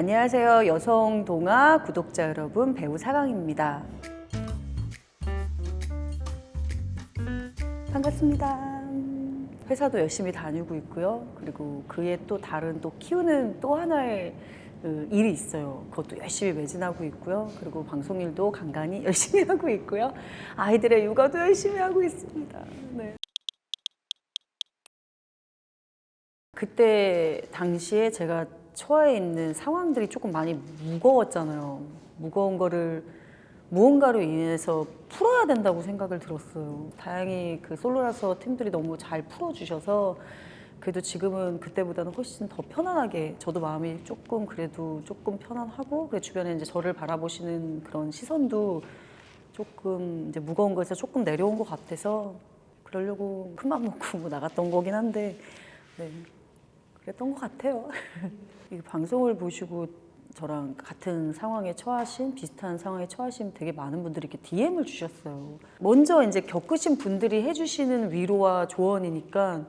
안녕하세요. 여성 동화 구독자 여러분, 배우 사강입니다. 반갑습니다. 회사도 열심히 다니고 있고요. 그리고 그에 또 다른 또 키우는 또 하나의 그 일이 있어요. 그것도 열심히 매진하고 있고요. 그리고 방송 일도 간간히 열심히 하고 있고요. 아이들의 육아도 열심히 하고 있습니다. 네. 그때 당시에 제가 처해 있는 상황들이 조금 많이 무거웠잖아요. 무거운 거를 무언가로 인해서 풀어야 된다고 생각을 들었어요. 다행히 그 솔로라서 팀들이 너무 잘 풀어주셔서 그래도 지금은 그때보다는 훨씬 더 편안하게 저도 마음이 조금 그래도 조금 편안하고 그 주변에 이제 저를 바라보시는 그런 시선도 조금 이제 무거운 것에서 조금 내려온 것 같아서 그러려고 큰맘 먹고 뭐 나갔던 거긴 한데 네. 그랬던 것 같아요. 이 방송을 보시고 저랑 같은 상황에 처하신 비슷한 상황에 처하신 되게 많은 분들이 이렇게 DM을 주셨어요. 먼저 이제 겪으신 분들이 해주시는 위로와 조언이니까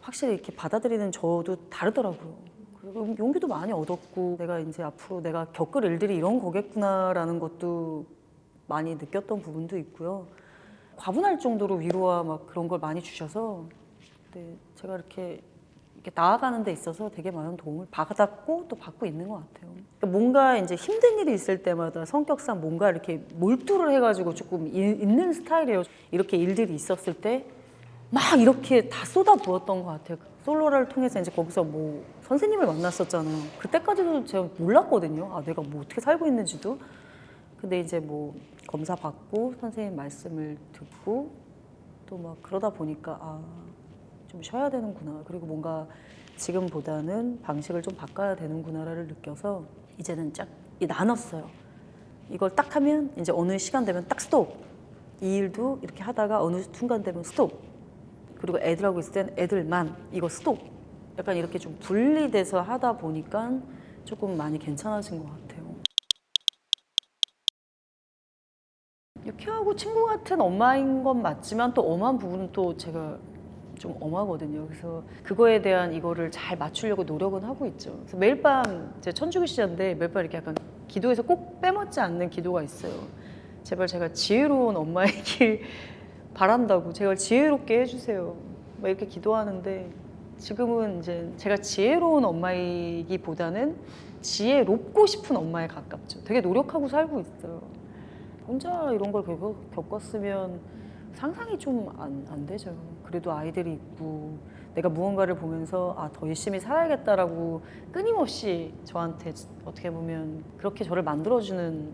확실히 이렇게 받아들이는 저도 다르더라고요. 그리고 용기도 많이 얻었고 내가 이제 앞으로 내가 겪을 일들이 이런 거겠구나라는 것도 많이 느꼈던 부분도 있고요. 과분할 정도로 위로와 막 그런 걸 많이 주셔서 네, 제가 이렇게 이렇게 나아가는 데 있어서 되게 많은 도움을 받았고 또 받고 있는 것 같아요. 그러니까 뭔가 이제 힘든 일이 있을 때마다 성격상 뭔가 이렇게 몰두를 해가지고 조금 이- 있는 스타일이에요. 이렇게 일들이 있었을 때 막 이렇게 다 쏟아 부었던 것 같아요. 솔로를 통해서 이제 거기서 뭐 선생님을 만났었잖아요. 그때까지도 제가 몰랐거든요. 아, 내가 뭐 어떻게 살고 있는지도. 근데 이제 뭐 검사 받고 선생님 말씀을 듣고 또 막 그러다 보니까 아, 좀 쉬어야 되는구나. 그리고 뭔가 지금보다는 방식을 좀 바꿔야 되는구나를 느껴서 이제는 쫙이 나눴어요. 이걸 딱 하면 이제 어느 시간 되면 딱 스톱. 이 일도 이렇게 하다가 어느 순간 되면 스톱. 그리고 애들하고 있을 땐 애들만 이거 스톱. 약간 이렇게 좀 분리돼서 하다 보니까 조금 많이 괜찮아진 것 같아요. 유쾌하고 친구 같은 엄마인 건 맞지만 또 엄한 부분은 또 제가 좀 엄하거든요. 그래서 그거에 대한 이거를 잘 맞추려고 노력은 하고 있죠. 그래서 매일 밤 제 천주교 시자인데 매일 밤 이렇게 약간 기도에서 꼭 빼먹지 않는 기도가 있어요. 제발 제가 지혜로운 엄마이길 바란다고 제발 지혜롭게 해주세요. 막 이렇게 기도하는데 지금은 이제 제가 지혜로운 엄마이기보다는 지혜롭고 싶은 엄마에 가깝죠. 되게 노력하고 살고 있어요. 혼자 이런 걸 겪- 겪었으면 상상이 좀 안 안 되죠. 그래도 아이들이 있고 내가 무언가를 보면서 아 더 열심히 살아야겠다라고 끊임없이 저한테 어떻게 보면 그렇게 저를 만들어주는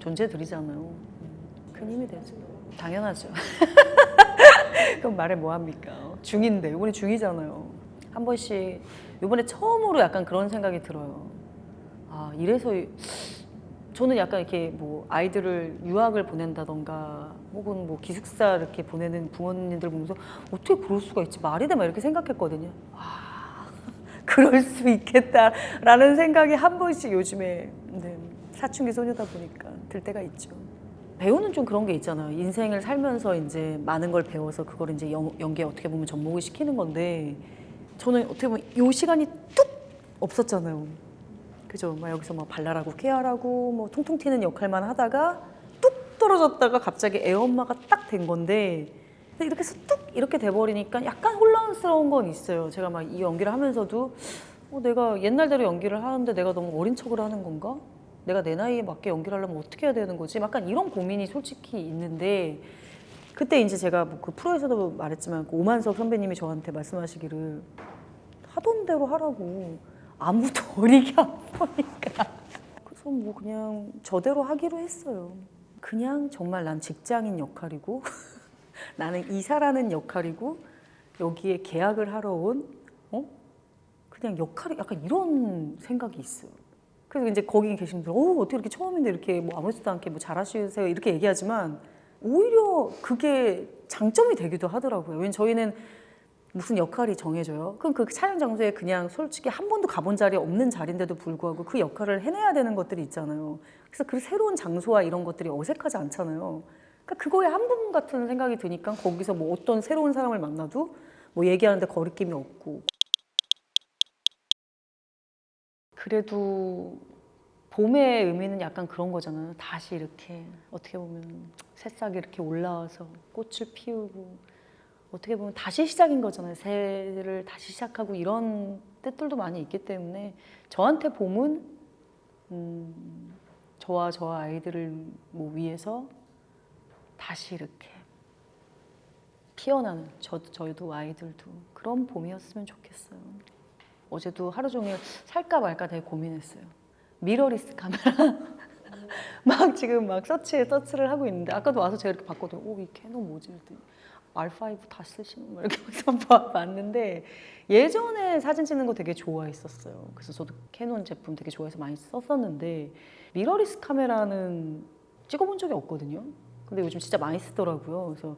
존재들이잖아요. 음, 큰 힘이 되죠. 당연하죠. 그럼 말해 뭐 합니까? 중인데 이번에 중이잖아요. 한 번씩 이번에 처음으로 약간 그런 생각이 들어요. 아 이래서 이- 저는 약간 이렇게 뭐 아이들을 유학을 보낸다던가 혹은 뭐 기숙사 이렇게 보내는 부모님들 보면서 어떻게 그럴 수가 있지 말이 돼막 이렇게 생각했거든요. 아 그럴 수 있겠다라는 생각이 한 번씩 요즘에 네, 사춘기 소녀다 보니까 들 때가 있죠. 배우는 좀 그런 게 있잖아요. 인생을 살면서 이제 많은 걸 배워서 그걸 이제 연, 연기에 어떻게 보면 접목을 시키는 건데 저는 어떻게 보면 요 시간이 뚝 없었잖아요. 그죠? 막 여기서 막 발랄하고 케어하고 뭐 통통 튀는 역할만 하다가 뚝 떨어졌다가 갑자기 애 엄마가 딱 된 건데 이렇게 해서 뚝 이렇게 돼버리니까 약간 혼란스러운 건 있어요. 제가 막 이 연기를 하면서도 어, 내가 옛날대로 연기를 하는데 내가 너무 어린 척을 하는 건가? 내가 내 나이에 맞게 연기를 하려면 어떻게 해야 되는 거지? 약간 이런 고민이 솔직히 있는데 그때 이제 제가 뭐 그 프로에서도 말했지만 그 오만석 선배님이 저한테 말씀하시기를 하던 대로 하라고 아무도 어리게 안 보니까 그래서 뭐 그냥 저대로 하기로 했어요. 그냥 정말 난 직장인 역할이고 나는 이사라는 역할이고 여기에 계약을 하러 온 어? 그냥 역할이 약간 이런 생각이 있어요. 그래서 이제 거기 계신 분들, 어, 어떻게 이렇게 처음인데 이렇게 뭐 아무렇지도 않게 뭐 잘하시세요 이렇게 얘기하지만 오히려 그게 장점이 되기도 하더라고요. 왜냐면 저희는 무슨 역할이 정해져요. 그럼 그 촬영 장소에 그냥 솔직히 한 번도 가본 자리 없는 자리인데도 불구하고 그 역할을 해내야 되는 것들이 있잖아요. 그래서 그 새로운 장소와 이런 것들이 어색하지 않잖아요. 그러니까 그거에 한 부분 같은 생각이 드니까 거기서 뭐 어떤 새로운 사람을 만나도 뭐 얘기하는데 거리낌이 없고 그래도 봄의 의미는 약간 그런 거잖아요. 다시 이렇게 어떻게 보면 새싹이 이렇게 올라와서 꽃을 피우고 어떻게 보면 다시 시작인 거잖아요. 새를 다시 시작하고 이런 뜻들도 많이 있기 때문에 저한테 봄은 음, 저와 저 아이들을 뭐 위해서 다시 이렇게 피어나는 저 저희도 아이들도 그런 봄이었으면 좋겠어요. 어제도 하루 종일 살까 말까 되게 고민했어요. 미러리스 카메라 막 지금 막 서치에 서치를 하고 있는데 아까도 와서 제가 이렇게 봤거든요. 오 이 캐논 뭐지? 그랬더니 R5 다 쓰시는 거 이렇게 봐- 봤는데 예전에 사진 찍는 거 되게 좋아했었어요. 그래서 저도 캐논 제품 되게 좋아해서 많이 썼었는데 미러리스 카메라는 찍어본 적이 없거든요. 근데 요즘 진짜 많이 쓰더라고요. 그래서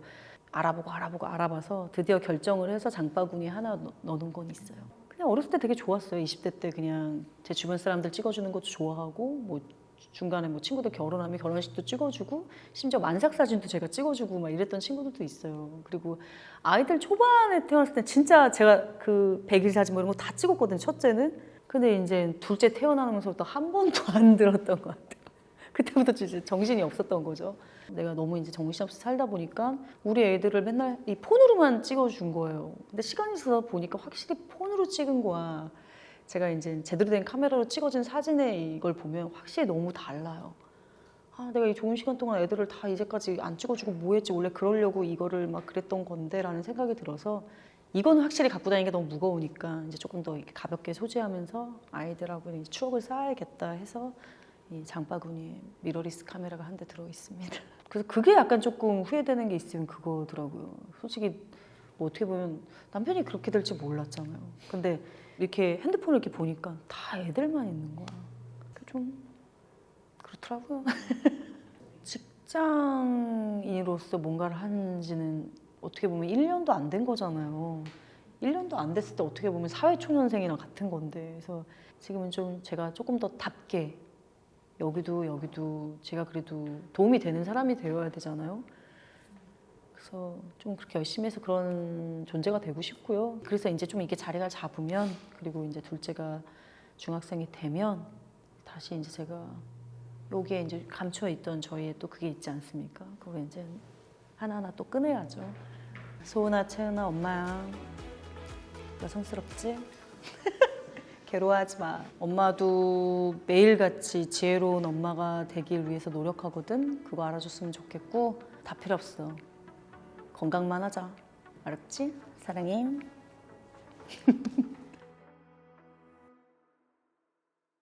알아보고 알아보고 알아봐서 드디어 결정을 해서 장바구니 하나 넣- 넣는 건 있어요. 그냥 어렸을 때 되게 좋았어요. 20대 때 그냥 제 주변 사람들 찍어주는 것도 좋아하고 뭐 중간에 뭐 친구들 결혼하면 결혼식도 찍어주고 심지어 만삭 사진도 제가 찍어주고 막 이랬던 친구들도 있어요. 그리고 아이들 초반에 태어났을 때 진짜 제가 그 백일 사진 뭐 이런 거 다 찍었거든요. 첫째는. 근데 이제 둘째 태어나면서부터 한 번도 안 들었던 것 같아요. 그때부터 진짜 정신이 없었던 거죠. 내가 너무 이제 정신없이 살다 보니까 우리 애들을 맨날 이 폰으로만 찍어준 거예요. 근데 시간이 있어서 보니까 확실히 폰으로 찍은 거야. 제가 이제 제대로 된 카메라로 찍어진 사진에 이걸 보면 확실히 너무 달라요. 아, 내가 이 좋은 시간 동안 애들을 다 이제까지 안 찍어주고 뭐 했지? 원래 그러려고 이거를 막 그랬던 건데 라는 생각이 들어서 이거는 확실히 갖고 다니는 게 너무 무거우니까 이제 조금 더 가볍게 소지하면서 아이들하고 추억을 쌓아야겠다 해서 이 장바구니에 미러리스 카메라가 한 대 들어 있습니다. 그래서 그게 약간 조금 후회되는 게 있으면 그거더라고요. 솔직히 뭐 어떻게 보면 남편이 그렇게 될지 몰랐잖아요. 근데 이렇게 핸드폰을 이렇게 보니까 다 애들만 있는 거야. 그좀 그렇더라고요. 직장인으로서 뭔가를 한지는 어떻게 보면 1년도 안 된 거잖아요. 1년도 안 됐을 때 어떻게 보면 사회초년생이나 같은 건데 그래서 지금은 좀 제가 조금 더 답게 여기도 여기도 제가 그래도 도움이 되는 사람이 되어야 되잖아요. 그래서 좀 그렇게 열심히 해서 그런 존재가 되고 싶고요. 그래서 이제 좀 이게 자리가 잡으면 그리고 이제 둘째가 중학생이 되면 다시 이제 제가 여기에 이제 감춰 있던 저희의 또 그게 있지 않습니까? 그거 이제 하나하나 또 꺼내야죠. 소은아, 채은아, 엄마야. 여성스럽지? 괴로워하지 마. 엄마도 매일같이 지혜로운 엄마가 되길 위해서 노력하거든. 그거 알아줬으면 좋겠고 다 필요 없어. 건강만 하자. 알았지? 사랑해.